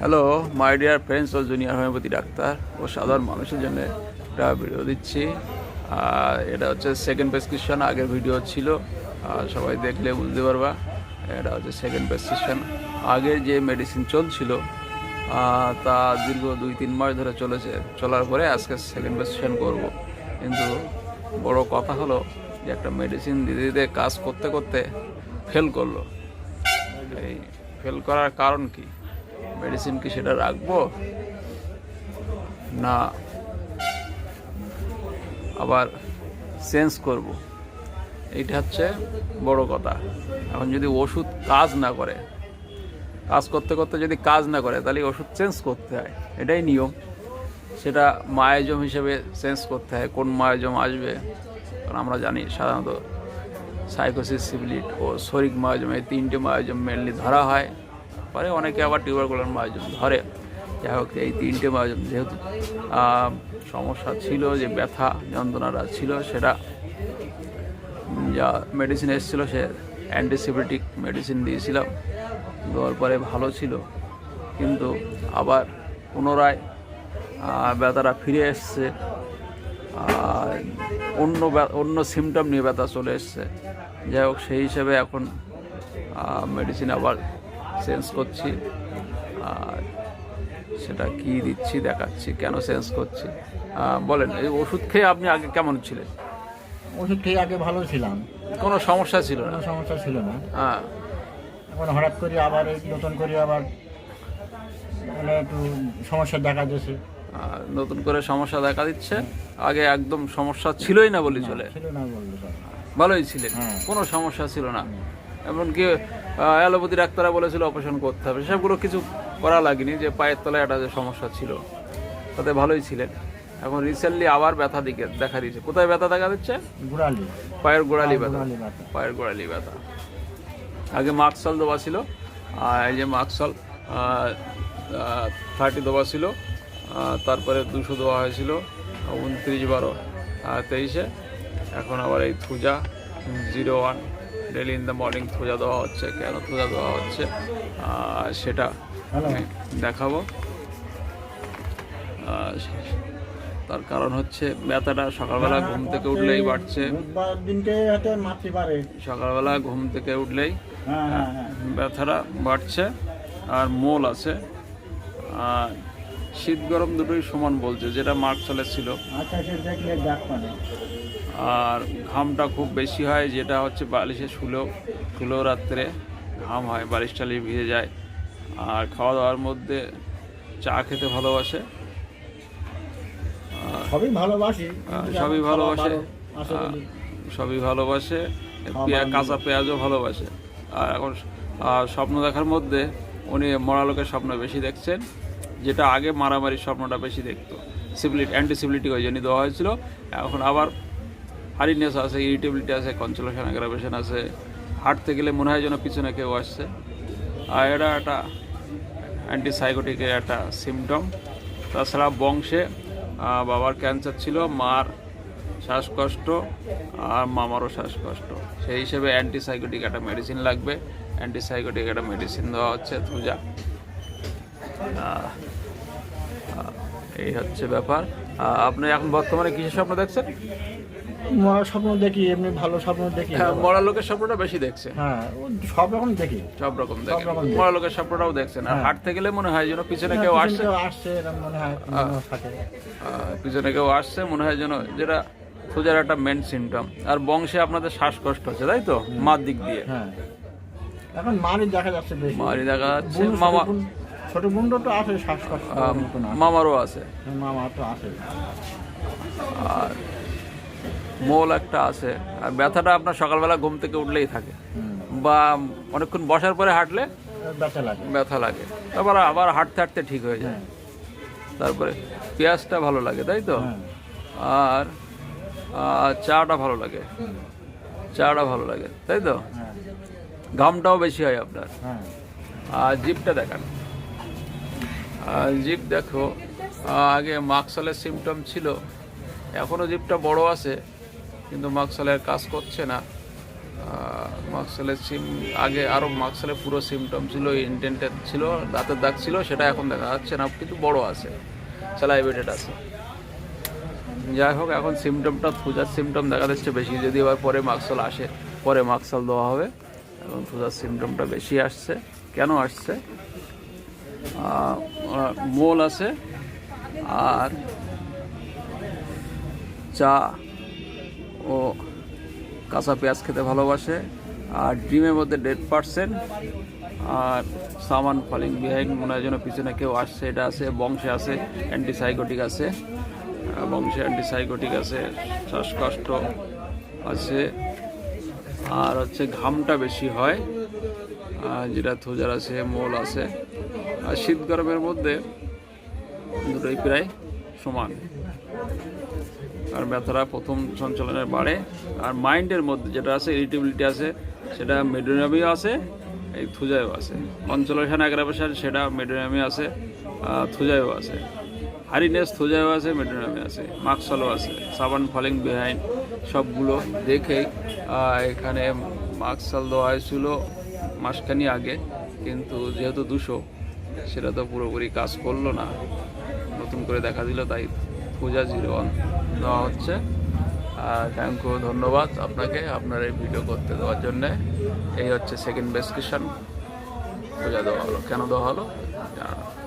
Hello my dear friends ও junior homeopathy doctor ও সাধারণ মানুষের জন্য একটা ভিডিও দিচ্ছি। আর এটা হচ্ছে সেকেন্ড প্রেসক্রিপশন আগের ভিডিও ছিল। সবাই দেখলে বুঝতে পারবা। এটা হচ্ছে সেকেন্ড প্রেসক্রিপশন আগে যে মেডিসিন চলছিল তা দীর্ঘ দুই তিন মাস ধরে চলেছে। চলার পরে আজকে সেকেন্ড প্রেসক্রিপশন করব। কিন্তু বড় কথা হলো যে একটা মেডিসিন দিতে দিতে কাজ করতে করতে ফেল করল। এই ফেল করার কারণ কি? মেডিসিন কি সেটা রাখব? না। আবার চেঞ্জ করব। এইটা হচ্ছে বড় কথা। এখন যদি ওষুধ কাজ না করে, কাজ করতে করতে যদি কাজ না করে, তাহলে ওষুধ চেঞ্জ করতে হয়। এটাই নিয়ম। সেটা মায়োজম হিসেবে চেঞ্জ করতে হয়, কোন মায়োজম আসবে। কারণ আমরা জানি সাধারণত সাইকোসিস সিবিলিট ও শরিক মায়োজম, এই তিনটে মায়োজম মেনলি ধরা হয়। পরে, অনেকে আবার টিউবারকুলার মায়োজম ধরে। যাই হোক, এই তিনটে মায়োজম যেহেতু সমস্যা ছিল যে ব্যথা যন্ত্রণাটা ছিল, সেটা যা মেডিসিন এসেছিল, সে অ্যান্টিসিবিটিক মেডিসিন দিয়েছিলাম। দেওয়ার পরে ভালো ছিল। কিন্তু আবার পুনরায় ব্যথাটা ফিরে এসছে। অন্য অন্য সিমটম নিয়ে ব্যথা চলে এসছে। যাই হোক, সেই হিসেবে এখন মেডিসিন আবার চেঞ্জ করছি। আর সেটা কি দিচ্ছি দেখাচ্ছি কেন চেঞ্জ করছি? বলেন এই ওষুধ খেয়ে আপনি আগে কেমন ছিলেন? ওষুধ খেয়ে আগে ভালো ছিলাম। কোনো সমস্যা ছিল না? কোনো সমস্যা ছিল না। হ্যাঁ। এখন হঠাৎ করে আবার এই নতুন করে আবার মানে একটু সমস্যা দেখা দিয়েছে। নতুন করে সমস্যা দেখা দিচ্ছে। আগে একদম সমস্যা ছিলই না বলি চলে। ভালোই ছিলেন। হ্যাঁ। কোনো সমস্যা ছিল না। এমনকি অ্যালোপ্যাথি ডাক্তাররা বলেছিল অপারেশন করতে হবে। সেগুলো কিছু করা লাগেনি যে পায়ের তলায় একটা যে সমস্যা ছিল। তাতে ভালোই ছিলেন। এখন রিসেন্টলি আবার ব্যথা দিকে দেখা দিচ্ছে কোথায় ব্যথা দেখা দিচ্ছে? পায়ের গোড়ালি ব্যথা। পায়ের গোড়ালি ব্যথা। আগে মাক্সল দেওয়া ছিল। আর এই যে মাক্সল থার্টি দেওয়া ছিল। তারপরে দুশো দেওয়া হয়েছিল। উনত্রিশ বারো তেইশে। এখন আবার এই thuja zero one daily in the morning thuja দেওয়া হচ্ছে কেন থুজা দেওয়া হচ্ছে সেটা দেখাবো। তার কারণ হচ্ছে ব্যথাটা সকালবেলা ঘুম থেকে উঠলেই বাড়ছে। বুধবার দিনকে হয়তো মারতে পারে সকালবেলা ঘুম থেকে উঠলেই হ্যাঁ হ্যাঁ হ্যাঁ। ব্যথাটা বাড়ছে আর মোল আছে। আর শীত গরম দুটোই সমান বলছে যেটা মার্কসলে ছিল। আচ্ছা ডাক পারে আর ঘামটা খুব বেশি হয় যেটা হচ্ছে বালিশে শুলেও শুলেও রাত্রে ঘাম হয় বালিশ টালিশ ভিজে যায়। আর খাওয়া দাওয়ার মধ্যে চা খেতে ভালোবাসে। সবই ভালোবাসি সবই ভালোবাসে। সবই ভালোবাসে কাঁচা পেঁয়াজও ভালোবাসে। আর এখন আর স্বপ্ন দেখার মধ্যে উনি মরা লোকের স্বপ্ন বেশি দেখছেন। যেটা আগে মারামারির স্বপ্নটা বেশি দেখতো। সিবিলিটি অ্যান্টিসিবিলিটি ওই জন্য দেওয়া হয়েছিল। এখন আবার হারিনেস আছে ইরিটেবিলিটি আছে কনসোলেশন অ্যাগ্রাভেশন আছে। হাঁটতে গেলে মনে হয় যেন পিছনে কেউ আসছে। আর এটা একটা অ্যান্টিসাইকোটিকের একটা সিমটম তাছাড়া বংশে বাবার ক্যান্সার ছিল মার শ্বাসকষ্ট আর মামারও শ্বাসকষ্ট। সেই হিসেবে অ্যান্টিসাইকোটিক একটা মেডিসিন লাগবে। অ্যান্টিসাইকোটিক একটা মেডিসিন দেওয়া হচ্ছে আহ, এই হচ্ছে ব্যাপার। আপনি এখন বর্তমানে কিসের স্বপ্ন দেখছেন? মরা স্বপ্ন দেখি এমনি ভালো স্বপ্ন দেখি। হ্যাঁ মরা লোকের স্বপ্নটা বেশি দেখছে হ্যাঁ সব রকম দেখি। সব রকম রকম মরা লোকের স্বপ্নটাও দেখছেন। আর হ্যাঁ। হাঁটতে গেলে মনে হয় যেন পিছনে কেউ আসছে। আসছে মনে হয় হয় পিছনে কেউ আসছে মনে হয় যেন যেটা সোজার একটা মেন সিমটম আর বংশে আপনাদের শ্বাসকষ্ট হচ্ছে তাই তো? মার দিক দিয়ে। হ্যাঁ। এখন মারি দেখা যাচ্ছে মারি দেখা যাচ্ছে। মামা ছোট তো আছে শ্বাসকষ্ট মামারও আছে। মামা তো আছে। আর মোল একটা আছে। আর ব্যথাটা আপনার সকালবেলা ঘুম থেকে উঠলেই থাকে। বা অনেকক্ষণ বসার পরে হাঁটলে ব্যথা লাগে। ব্যথা লাগে। তারপর আবার হাঁটতে হাঁটতে ঠিক হয়ে যায়। হ্যাঁ। তারপরে পেঁয়াজটা ভালো লাগে তাই তো? হ্যাঁ। আর চাটা ভালো লাগে। চাটা ভালো লাগে তাই তো? হ্যাঁ। ঘামটাও বেশি হয় আপনার। আর জিপটা দেখান। জিপ দেখো আগে মাকসালের সিমটম ছিল। এখনও জিপটা বড় আছে, কিন্তু মাকসালের কাজ করছে না। মাক্সেলের সিম আগে আরও মাক্সেলের পুরো সিমটম ছিল ইন্টেন্টেড ছিল, দাঁতের দাগ ছিল, সেটা এখন দেখা যাচ্ছে না, কিন্তু বড় আছে স্যালাইভেটেড আছে। যাই হোক, এখন সিমটমটা থুজার সিমটম দেখা যাচ্ছে বেশি, যদি আবার পরে মাক্সল আসে, পরে মাক্সল দেওয়া হবে। এখন থুজার সিমটমটা বেশি আসছে। কেন আসছে? মোল আছে আর চা ও কাঁচা পেঁয়াজ খেতে ভালোবাসে আর ডিমের মধ্যে ডেড পার্সেন্ট আর সামান ফলিং বিহাইন্ড মনে হয় যেন পিছনে কেউ আসছে, এটা আছে, বংশে আছে অ্যান্টিসাইকোটিক আছে বংশে অ্যান্টিসাইকোটিক আছে, শ্বাসকষ্ট আছে আর হচ্ছে ঘামটা বেশি হয় যেটা থোজার আছে, মোল আছে। আর শীত গরমের মধ্যে দুটোই প্রায় সমান। আর ব্যথাটা প্রথম সঞ্চালনের বাড়ে। আর মাইন্ডের মধ্যে যেটা আছে, ইরিটেবিলিটি আছে, সেটা মেডোনামিও আছে, এই থুজায়ও আছে। কনসোলেশন অ্যাগ্রাভেশন সেটা মেডোনামি আছে থুজায়ও আছে। হারিনেস থুজায়ও আছে মেডোনামি আছে মার্কসলও আছে, সাবান ফলিং বিহাইন্ড সবগুলো দেখেই এখানে মার্কসাল দেওয়া হয়েছিল মাসখানি আগে, কিন্তু যেহেতু দুশো সেটা তো পুরোপুরি কাজ করল না। নতুন করে দেখা দিল, তাই পূজা জিরো ওয়ান দেওয়া হচ্ছে। আর থ্যাংক ইউ ধন্যবাদ আপনাকে আপনার এই ভিডিও করতে দেওয়ার জন্যে। এই হচ্ছে সেকেন্ড প্রেসক্রিপশন পূজা দেওয়া হলো। কেন দেওয়া হলো? জানা।